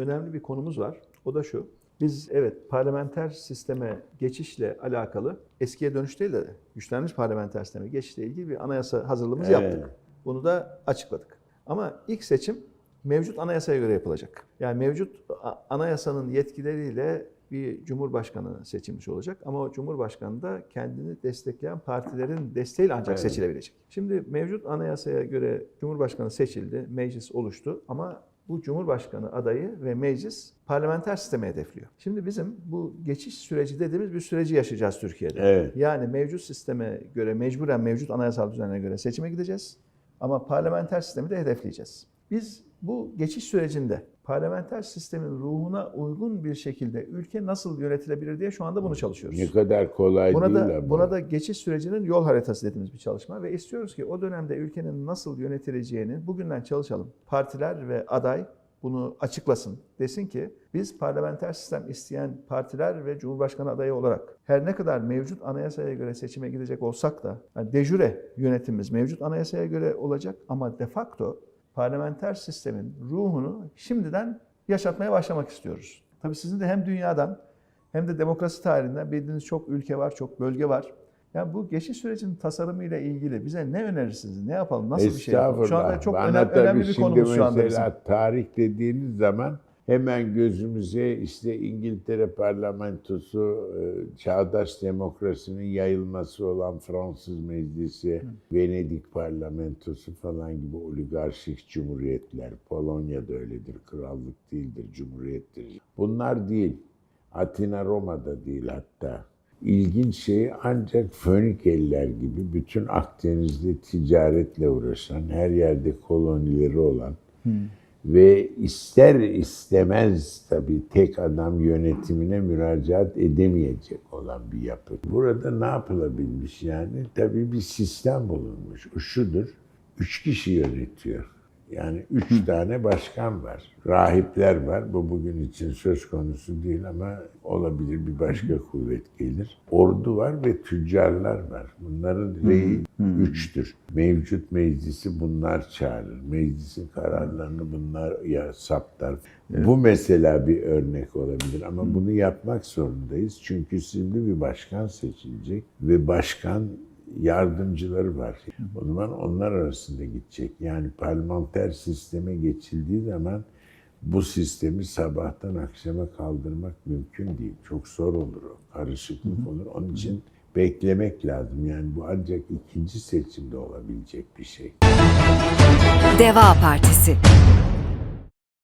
önemli bir konumuz var. O da şu. Biz evet parlamenter sisteme geçişle alakalı eskiye dönüş değil de güçlenmiş parlamenter sisteme geçişle ilgili bir anayasa hazırlığımızı Evet. yaptık. Bunu da açıkladık. Ama ilk seçim mevcut anayasaya göre yapılacak. Yani mevcut anayasanın yetkileriyle bir cumhurbaşkanı seçilmiş olacak ama o cumhurbaşkanı da kendini destekleyen partilerin desteğiyle ancak Evet. seçilebilecek. Şimdi mevcut anayasaya göre cumhurbaşkanı seçildi, meclis oluştu ama bu cumhurbaşkanı adayı ve meclis parlamenter sisteme hedefliyor. Şimdi bizim bu geçiş süreci dediğimiz bir süreci yaşayacağız Türkiye'de. Evet. Yani mevcut sisteme göre mecburen mevcut anayasal düzenine göre seçime gideceğiz. Ama parlamenter sistemi de hedefleyeceğiz. Biz bu geçiş sürecinde parlamenter sistemin ruhuna uygun bir şekilde ülke nasıl yönetilebilir diye şu anda bunu çalışıyoruz. Ne kadar kolay Buna değil da, ama. buna da geçiş sürecinin yol haritası dediğimiz bir çalışma ve istiyoruz ki o dönemde ülkenin nasıl yönetileceğini bugünden çalışalım. Partiler ve aday bunu açıklasın. Desin ki biz parlamenter sistem isteyen partiler ve Cumhurbaşkanı adayı olarak her ne kadar mevcut anayasaya göre seçime gidecek olsak da yani de jure yönetimimiz mevcut anayasaya göre olacak ama de facto parlamenter sistemin ruhunu şimdiden yaşatmaya başlamak istiyoruz. Tabii sizin de hem dünyadan hem de demokrasi tarihinden bildiğiniz çok ülke var, çok bölge var. Yani bu geçiş sürecinin tasarımıyla ilgili bize ne önerirsiniz? Ne yapalım? Nasıl bir şey yapalım? Şu anda çok Bana önem- tabii önemli bir konumuz şu anda bizim. Tarih dediğiniz zaman hemen gözümüze işte İngiltere parlamentosu, e, çağdaş demokrasinin yayılması olan Fransız meclisi, Venedik parlamentosu falan gibi oligarşik cumhuriyetler. Polonya'da öyledir, krallık değildir, cumhuriyettir. Bunlar değil. Atina Roma'da değil hatta. İlginç şey ancak Fönikeliler gibi bütün Akdeniz'de ticaretle uğraşan, her yerde kolonileri olan ve ister istemez tabii tek adam yönetimine müracaat edemeyecek olan bir yapı. Burada ne yapılabilmiş yani? Tabii bir sistem bulunmuş. O şudur, üç kişi yönetiyor. Yani üç tane başkan var. Rahipler var. Bu bugün için söz konusu değil ama olabilir bir başka kuvvet gelir. Ordu var ve tüccarlar var. Bunların reyi üçtür. Mevcut meclisi bunlar çağırır. Meclisin kararlarını bunlar ya saptar. Bu mesela bir örnek olabilir ama bunu yapmak zorundayız. Çünkü şimdi bir başkan seçilecek ve başkan yardımcıları var. O zaman onlar arasında gidecek. Yani parlamenter sisteme geçildiği zaman bu sistemi sabahtan akşama kaldırmak mümkün değil. Çok zor olur o. Karışıklık olur. Onun için beklemek lazım. Yani bu ancak ikinci seçimde olabilecek bir şey. Deva Partisi